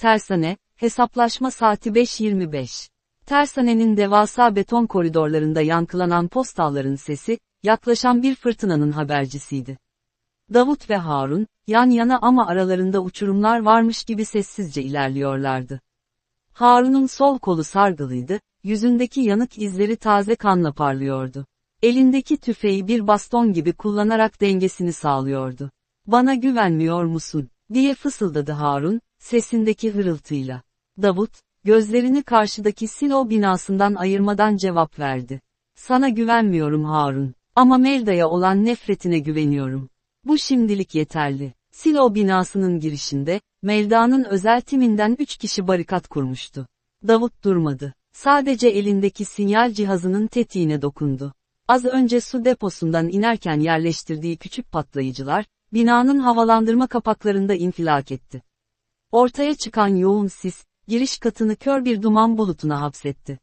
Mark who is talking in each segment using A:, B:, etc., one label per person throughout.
A: Tersane, hesaplaşma saati 5.25. Tersanenin devasa beton koridorlarında yankılanan postalların sesi, yaklaşan bir fırtınanın habercisiydi. Davut ve Harun, yan yana ama aralarında uçurumlar varmış gibi sessizce ilerliyorlardı. Harun'un sol kolu sargılıydı, yüzündeki yanık izleri taze kanla parlıyordu. Elindeki tüfeği bir baston gibi kullanarak dengesini sağlıyordu. Bana güvenmiyor musun, diye fısıldadı Harun, sesindeki hırıltıyla. Davut, gözlerini karşıdaki silo binasından ayırmadan cevap verdi. Sana güvenmiyorum Harun, ama Melda'ya olan nefretine güveniyorum. Bu şimdilik yeterli. Silo binasının girişinde, Melda'nın özel timinden üç kişi barikat kurmuştu. Davut durmadı. Sadece elindeki sinyal cihazının tetiğine dokundu. Az önce su deposundan inerken yerleştirdiği küçük patlayıcılar, binanın havalandırma kapaklarında infilak etti. Ortaya çıkan yoğun sis, giriş katını kör bir duman bulutuna hapsetti.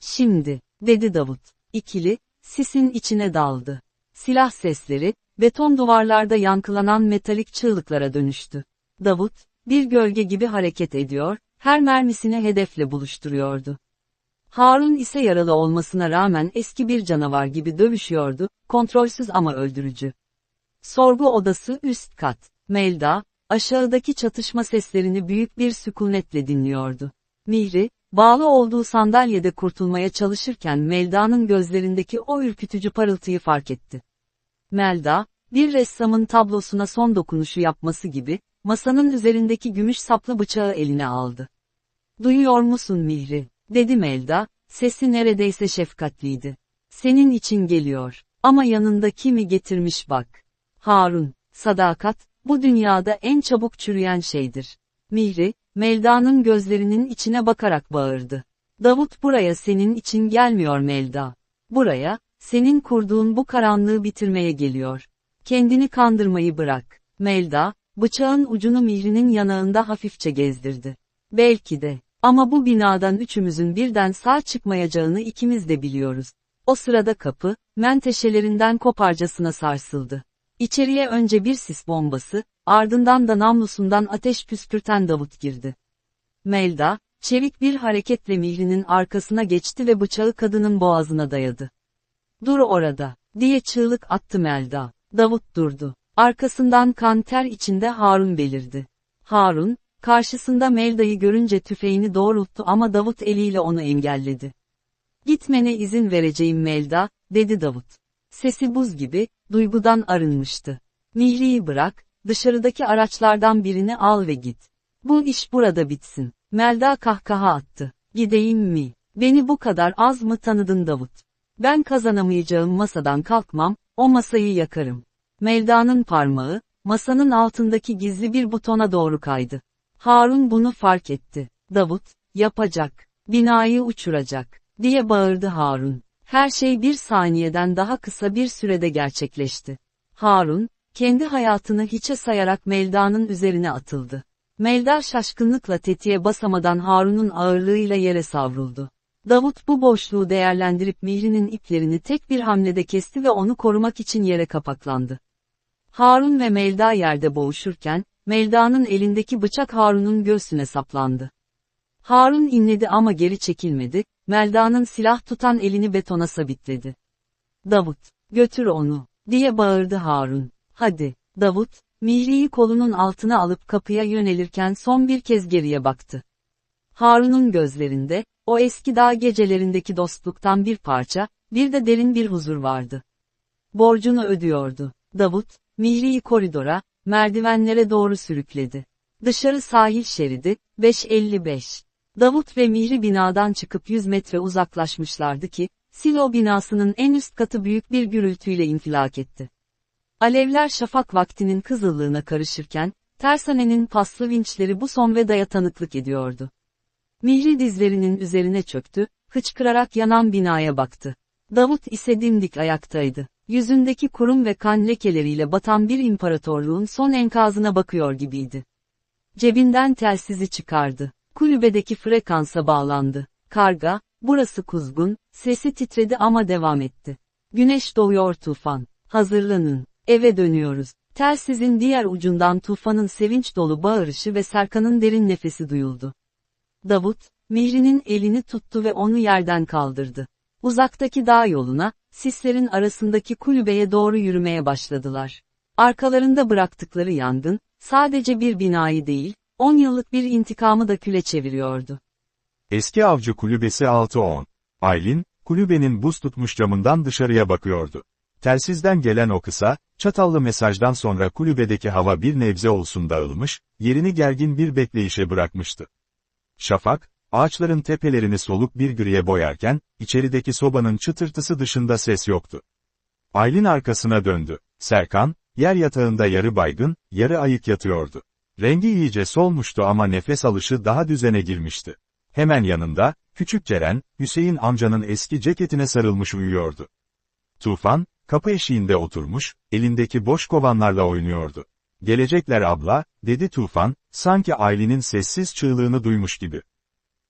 A: Şimdi, dedi Davut. İkili, sisin içine daldı. Silah sesleri, beton duvarlarda yankılanan metalik çığlıklara dönüştü. Davut, bir gölge gibi hareket ediyor, her mermisini hedefle buluşturuyordu. Harun ise yaralı olmasına rağmen eski bir canavar gibi dövüşüyordu, kontrolsüz ama öldürücü. Sorgu odası üst kat. Melda, aşağıdaki çatışma seslerini büyük bir sükunetle dinliyordu. Mihri, bağlı olduğu sandalyede kurtulmaya çalışırken Melda'nın gözlerindeki o ürkütücü parıltıyı fark etti. Melda, bir ressamın tablosuna son dokunuşu yapması gibi, masanın üzerindeki gümüş saplı bıçağı eline aldı. Duyuyor musun Mihri? dedi Melda, sesi neredeyse şefkatliydi. Senin için geliyor. Ama yanında kimi getirmiş bak. Harun, sadakat, bu dünyada en çabuk çürüyen şeydir. Mihri, Melda'nın gözlerinin içine bakarak bağırdı. Davut buraya senin için gelmiyor Melda. Buraya, senin kurduğun bu karanlığı bitirmeye geliyor. Kendini kandırmayı bırak. Melda, bıçağın ucunu Mihri'nin yanağında hafifçe gezdirdi. Belki de, ama bu binadan üçümüzün birden sağ çıkmayacağını ikimiz de biliyoruz. O sırada kapı, menteşelerinden koparcasına sarsıldı. İçeriye önce bir sis bombası, ardından da namlusundan ateş püskürten Davut girdi. Melda, çevik bir hareketle Mihri'nin arkasına geçti ve bıçağı kadının boğazına dayadı. Dur orada, diye çığlık attı Melda. Davut durdu. Arkasından kan ter içinde Harun belirdi. Harun, karşısında Melda'yı görünce tüfeğini doğrulttu ama Davut eliyle onu engelledi. Gitmene izin vereceğim Melda, dedi Davut. Sesi buz gibi, duygudan arınmıştı. Mihri'yi bırak, dışarıdaki araçlardan birini al ve git. Bu iş burada bitsin. Melda kahkaha attı. Gideyim mi? Beni bu kadar az mı tanıdın Davut? Ben kazanamayacağım masadan kalkmam, o masayı yakarım. Melda'nın parmağı, masanın altındaki gizli bir butona doğru kaydı. Harun bunu fark etti. Davut, yapacak, binayı uçuracak, diye bağırdı Harun. Her şey bir saniyeden daha kısa bir sürede gerçekleşti. Harun, kendi hayatını hiçe sayarak Melda'nın üzerine atıldı. Melda şaşkınlıkla tetiğe basamadan Harun'un ağırlığıyla yere savruldu. Davut bu boşluğu değerlendirip Mihri'nin iplerini tek bir hamlede kesti ve onu korumak için yere kapaklandı. Harun ve Melda yerde boğuşurken, Melda'nın elindeki bıçak Harun'un göğsüne saplandı. Harun inledi ama geri çekilmedi, Melda'nın silah tutan elini betona sabitledi. Davut, götür onu, diye bağırdı Harun. Hadi, Davut, Mihri'yi kolunun altına alıp kapıya yönelirken son bir kez geriye baktı. Harun'un gözlerinde, o eski dağ gecelerindeki dostluktan bir parça, bir de derin bir huzur vardı. Borcunu ödüyordu. Davut, Mihri'yi koridora, merdivenlere doğru sürükledi. Dışarı sahil şeridi, 5.55. Davut ve Mihri binadan çıkıp 100 metre uzaklaşmışlardı ki, Silo binasının en üst katı büyük bir gürültüyle infilak etti. Alevler şafak vaktinin kızıllığına karışırken, tersanenin paslı vinçleri bu son vedaya tanıklık ediyordu. Mihri dizlerinin üzerine çöktü, hıçkırarak yanan binaya baktı. Davut ise dimdik ayaktaydı. Yüzündeki kurum ve kan lekeleriyle batan bir imparatorluğun son enkazına bakıyor gibiydi. Cebinden telsizi çıkardı. Kulübedeki frekansa bağlandı. Karga, burası kuzgun, sesi titredi ama devam etti. Güneş doğuyor tufan. Hazırlanın. Eve dönüyoruz. Telsizin diğer ucundan Tufan'ın sevinç dolu bağırışı ve Serkan'ın derin nefesi duyuldu. Davut, Mihri'nin elini tuttu ve onu yerden kaldırdı. Uzaktaki dağ yoluna, sislerin arasındaki kulübeye doğru yürümeye başladılar. Arkalarında bıraktıkları yangın, sadece bir binayı değil, 10 yıllık bir intikamı da küle çeviriyordu.
B: Eski avcı kulübesi 6-10. Aylin, kulübenin buz tutmuş camından dışarıya bakıyordu. Telsizden gelen o kısa, çatallı mesajdan sonra kulübedeki hava bir nebze olsun dağılmış, yerini gergin bir bekleyişe bırakmıştı. Şafak, ağaçların tepelerini soluk bir griye boyarken, içerideki sobanın çıtırtısı dışında ses yoktu. Aylin arkasına döndü. Serkan, yer yatağında yarı baygın, yarı ayık yatıyordu. Rengi iyice solmuştu ama nefes alışı daha düzene girmişti. Hemen yanında, küçük Ceren, Hüseyin amcanın eski ceketine sarılmış uyuyordu. Tufan, kapı eşiğinde oturmuş, elindeki boş kovanlarla oynuyordu. Gelecekler abla, dedi Tufan, sanki Aylin'in sessiz çığlığını duymuş gibi.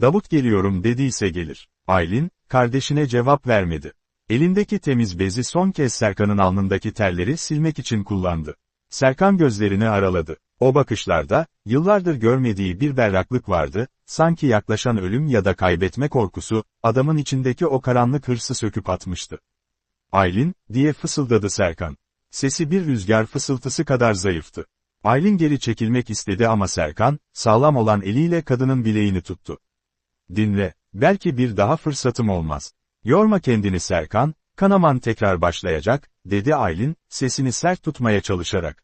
B: Davut geliyorum dediyse gelir. Aylin, kardeşine cevap vermedi. Elindeki temiz bezi son kez Serkan'ın alnındaki terleri silmek için kullandı. Serkan gözlerini araladı. O bakışlarda, yıllardır görmediği bir berraklık vardı, sanki yaklaşan ölüm ya da kaybetme korkusu, adamın içindeki o karanlık hırsı söküp atmıştı. Aylin, diye fısıldadı Serkan. Sesi bir rüzgar fısıltısı kadar zayıftı. Aylin geri çekilmek istedi ama Serkan, sağlam olan eliyle kadının bileğini tuttu. Dinle, belki bir daha fırsatım olmaz. Yorma kendini Serkan, kanaman tekrar başlayacak, dedi Aylin, sesini sert tutmaya çalışarak.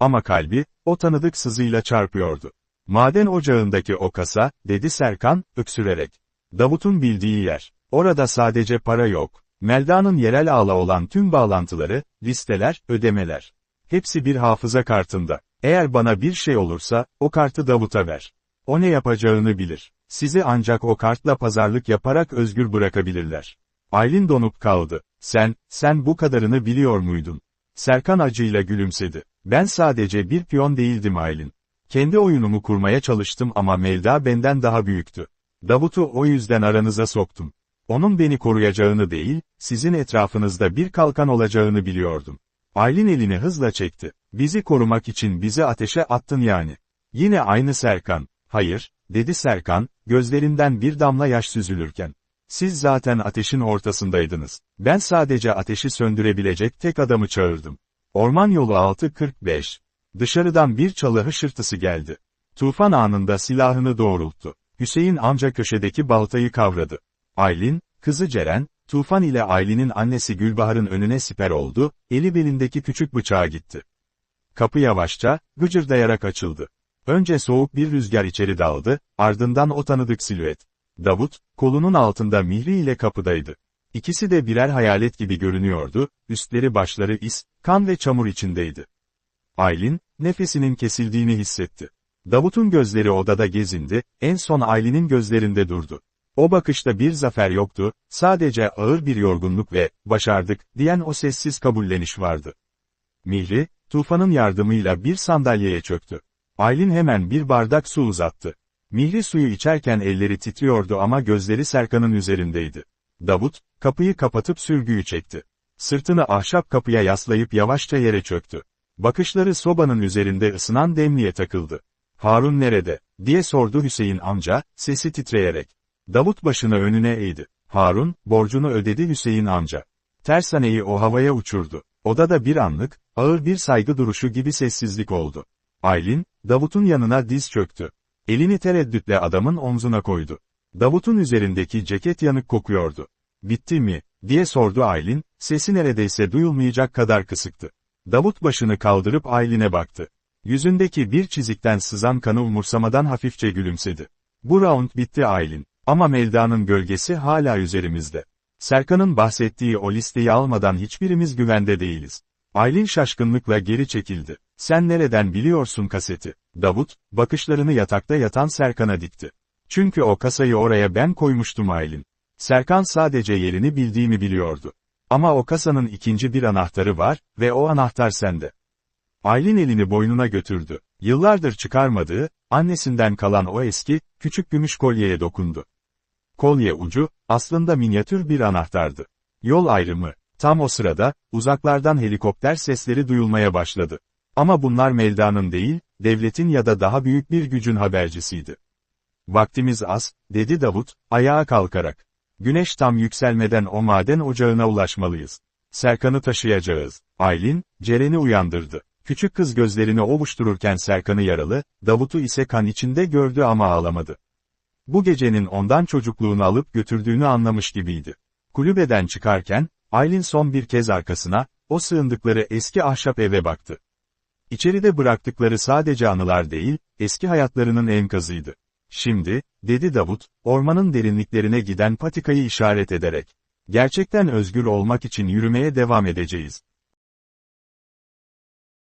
B: Ama kalbi, o tanıdık sızıyla çarpıyordu. Maden ocağındaki o kasa, dedi Serkan, öksürerek. Davut'un bildiği yer. Orada sadece para yok. Melda'nın yerel ağla olan tüm bağlantıları, listeler, ödemeler. Hepsi bir hafıza kartında. Eğer bana bir şey olursa, o kartı Davut'a ver. O ne yapacağını bilir. Sizi ancak o kartla pazarlık yaparak özgür bırakabilirler. Aylin donup kaldı. Sen, sen bu kadarını biliyor muydun? Serkan acıyla gülümsedi. Ben sadece bir piyon değildim Aylin. Kendi oyunumu kurmaya çalıştım ama Melda benden daha büyüktü. Davut'u o yüzden aranıza soktum. Onun beni koruyacağını değil, sizin etrafınızda bir kalkan olacağını biliyordum. Aylin elini hızla çekti. Bizi korumak için bizi ateşe attın yani. Yine aynı Serkan. Hayır, dedi Serkan, gözlerinden bir damla yaş süzülürken. Siz zaten ateşin ortasındaydınız. Ben sadece ateşi söndürebilecek tek adamı çağırdım. Orman yolu 6.45. Dışarıdan bir çalı hışırtısı geldi. Tufan anında silahını doğrulttu. Hüseyin amca köşedeki baltayı kavradı. Aylin, kızı Ceren, Tufan ile Aylin'in annesi Gülbahar'ın önüne siper oldu, eli belindeki küçük bıçağa gitti. Kapı yavaşça, gıcırdayarak açıldı. Önce soğuk bir rüzgar içeri daldı, ardından o tanıdık silüet. Davut, kolunun altında Mihri ile kapıdaydı. İkisi de birer hayalet gibi görünüyordu, üstleri başları is, kan ve çamur içindeydi. Aylin, nefesinin kesildiğini hissetti. Davut'un gözleri odada gezindi, en son Aylin'in gözlerinde durdu. O bakışta bir zafer yoktu, sadece ağır bir yorgunluk ve, başardık, diyen o sessiz kabulleniş vardı. Mihri, Tufan'ın yardımıyla bir sandalyeye çöktü. Aylin hemen bir bardak su uzattı. Mihri suyu içerken elleri titriyordu ama gözleri Serkan'ın üzerindeydi. Davut, kapıyı kapatıp sürgüyü çekti. Sırtını ahşap kapıya yaslayıp yavaşça yere çöktü. Bakışları sobanın üzerinde ısınan demliğe takıldı. Harun nerede, diye sordu Hüseyin amca, sesi titreyerek. Davut başını önüne eğdi. Harun, borcunu ödedi Hüseyin amca. Tersaneyi o havaya uçurdu. Odada bir anlık, ağır bir saygı duruşu gibi sessizlik oldu. Aylin, Davut'un yanına diz çöktü. Elini tereddütle adamın omzuna koydu. Davut'un üzerindeki ceket yanık kokuyordu. Bitti mi, diye sordu Aylin, sesi neredeyse duyulmayacak kadar kısıktı. Davut başını kaldırıp Aylin'e baktı. Yüzündeki bir çizikten sızan kanı umursamadan hafifçe gülümsedi. Bu round bitti Aylin. Ama Melda'nın gölgesi hala üzerimizde. Serkan'ın bahsettiği o listeyi almadan hiçbirimiz güvende değiliz. Aylin şaşkınlıkla geri çekildi. Sen nereden biliyorsun kaseti? Davut, bakışlarını yatakta yatan Serkan'a dikti. Çünkü o kasayı oraya ben koymuştum Aylin. Serkan sadece yerini bildiğimi biliyordu. Ama o kasanın ikinci bir anahtarı var ve o anahtar sende. Aylin elini boynuna götürdü. Yıllardır çıkarmadığı, annesinden kalan o eski, küçük gümüş kolyeye dokundu. Kolye ucu, aslında minyatür bir anahtardı. Yol ayrımı. Tam o sırada, uzaklardan helikopter sesleri duyulmaya başladı. Ama bunlar Melda'nın değil, devletin ya da daha büyük bir gücün habercisiydi. Vaktimiz az, dedi Davut, ayağa kalkarak. Güneş tam yükselmeden o maden ocağına ulaşmalıyız. Serkan'ı taşıyacağız. Aylin, Ceren'i uyandırdı. Küçük kız gözlerini ovuştururken Serkan'ı yaralı, Davut'u ise kan içinde gördü ama ağlamadı. Bu gecenin ondan çocukluğunu alıp götürdüğünü anlamış gibiydi. Kulübeden çıkarken, Aylin son bir kez arkasına, o sığındıkları eski ahşap eve baktı. İçeride bıraktıkları sadece anılar değil, eski hayatlarının enkazıydı. Şimdi, dedi Davut, ormanın derinliklerine giden patikayı işaret ederek. Gerçekten özgür olmak için yürümeye devam edeceğiz.